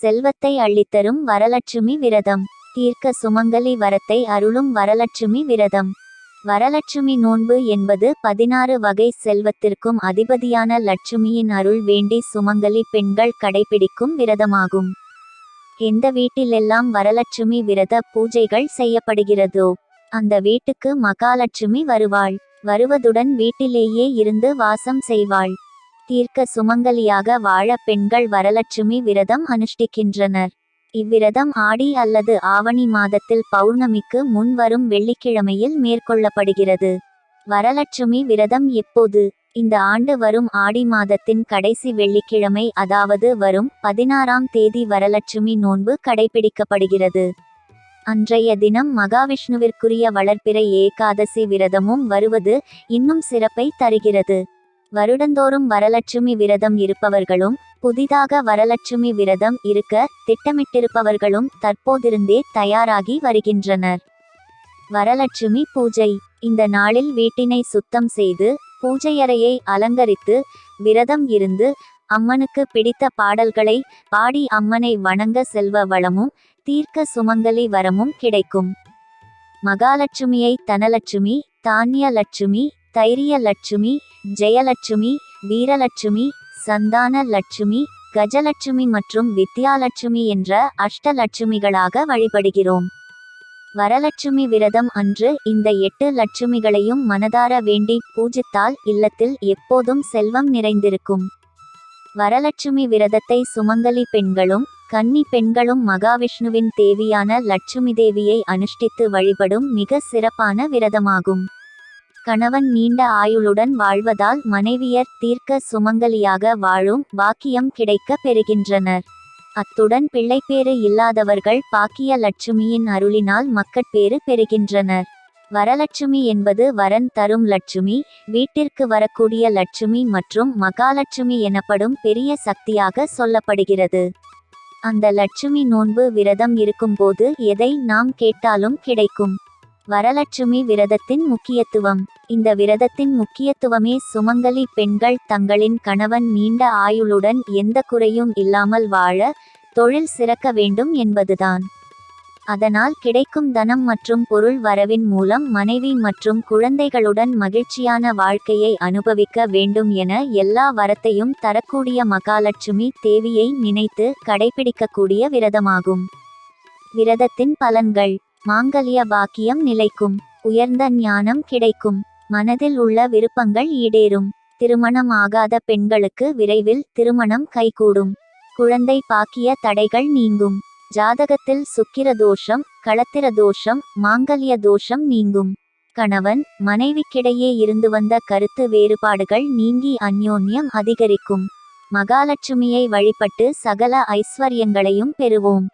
செல்வத்தை அள்ளித்தரும் வரலட்சுமி விரதம். தீர்க்க சுமங்கலி வரத்தை அருளும் வரலட்சுமி விரதம். வரலட்சுமி நோன்பு என்பது பதினாறு வகை செல்வத்திற்கும் அதிபதியான லட்சுமியின் அருள் வேண்டி சுமங்கலி பெண்கள் கடைபிடிக்கும் விரதமாகும். எந்த வீட்டிலெல்லாம் வரலட்சுமி விரத பூஜைகள் செய்யப்படுகிறதோ அந்த வீட்டுக்கு மகாலட்சுமி வருவாள். வருவதுடன் வீட்டிலேயே இருந்து வாசம் செய்வாள். தீர்க்க சுமங்கலியாக வாழ பெண்கள் வரலட்சுமி விரதம் அனுஷ்டிக்கின்றனர். இவ்விரதம் ஆடி அல்லது ஆவணி மாதத்தில் பௌர்ணமிக்கு முன் வரும் வெள்ளிக்கிழமையில் மேற்கொள்ளப்படுகிறது. வரலட்சுமி விரதம் எப்போது? இந்த ஆண்டு வரும் ஆடி மாதத்தின் கடைசி வெள்ளிக்கிழமை அதாவது வரும் பதினாறாம் தேதி வரலட்சுமி நோன்பு கடைபிடிக்கப்படுகிறது. அன்றைய தினம் மகாவிஷ்ணுவிற்குரிய வளர்ப்பிறை ஏகாதசி விரதமும் வருவது இன்னும் சிறப்பை தருகிறது. வருடந்தோறும் வரலட்சுமி விரதம் இருப்பவர்களும் புதிதாக வரலட்சுமி விரதம் இருக்க திட்டமிட்டிருப்பவர்களும் தற்போதிருந்தே தயாராகி வருகின்றனர். வரலட்சுமி பூஜை. இந்த நாளில் வீட்டினை சுத்தம் செய்து பூஜையறையை அலங்கரித்து விரதம் இருந்து அம்மனுக்கு பிடித்த பாடல்களை பாடி அம்மனை வணங்க செல்வ வளமும் தீர்க்க சுமங்கலி வரமும் கிடைக்கும். மகாலட்சுமியை தனலட்சுமி தானியலட்சுமி தைரியலட்சுமி ஜெயலட்சுமி வீரலட்சுமி சந்தான லட்சுமி கஜலட்சுமி மற்றும் வித்யாலட்சுமி என்ற அஷ்டலட்சுமிகளாக வழிபடுகிறோம். வரலட்சுமி விரதம் அன்று இந்த எட்டு லட்சுமிகளையும் மனதார வேண்டி பூஜித்தால் இல்லத்தில் எப்போதும் செல்வம் நிறைந்திருக்கும். வரலட்சுமி விரதத்தை சுமங்கலி பெண்களும் கன்னி பெண்களும் மகாவிஷ்ணுவின் தேவியான லட்சுமி தேவியை அனுஷ்டித்து வழிபடும் மிக சிறப்பான விரதமாகும். கணவன் நீண்ட ஆயுளுடன் வாழ்வதால் மனைவியர் தீர்க்க சுமங்கலியாக வாழும் பாக்கியம் கிடைக்க பெறுகின்றனர். அத்துடன் பிள்ளைப்பேறு இல்லாதவர்கள் பாக்கிய லட்சுமியின் அருளினால் மக்கட்பேறு பெறுகின்றனர். வரலட்சுமி என்பது வரன் தரும் லட்சுமி வீட்டிற்கு வரக்கூடிய லட்சுமி மற்றும் மகாலட்சுமி எனப்படும் பெரிய சக்தியாக சொல்லப்படுகிறது. அந்த லட்சுமி நோன்பு விரதம் இருக்கும்போது எதை நாம் கேட்டாலும் கிடைக்கும். வரலட்சுமி விரதத்தின் முக்கியத்துவம். இந்த விரதத்தின் முக்கியத்துவமே சுமங்கலி பெண்கள் தங்களின் கணவன் நீண்ட ஆயுளுடன் எந்த குறையும் இல்லாமல் வாழ தொழில் சிறக்க வேண்டும் என்பதுதான். அதனால் கிடைக்கும் தனம் மற்றும் பொருள் வரவின் மூலம் மனைவி மற்றும் குழந்தைகளுடன் மகிழ்ச்சியான வாழ்க்கையை அனுபவிக்க வேண்டும் என எல்லா வரத்தையும் தரக்கூடிய மகாலட்சுமி தேவியை நினைத்து கடைபிடிக்கக்கூடிய விரதமாகும். விரதத்தின் பலன்கள். மாங்கல்ய பாக்கியம் நிலைக்கும். உயர்ந்த ஞானம் கிடைக்கும். மனதில் உள்ள விருப்பங்கள் ஈடேறும். திருமணம் ஆகாத பெண்களுக்கு விரைவில் திருமணம் கைகூடும். குழந்தை பாக்கிய தடைகள் நீங்கும். ஜாதகத்தில் சுக்கிர தோஷம் களத்திர தோஷம் மாங்கல்ய தோஷம் நீங்கும். கணவன் மனைவிக்கிடையே இருந்து வந்த கருத்து வேறுபாடுகள் நீங்கி அந்யோன்யம் அதிகரிக்கும். மகாலட்சுமியை வழிபட்டு சகல ஐஸ்வர்யங்களையும் பெறுவோம்.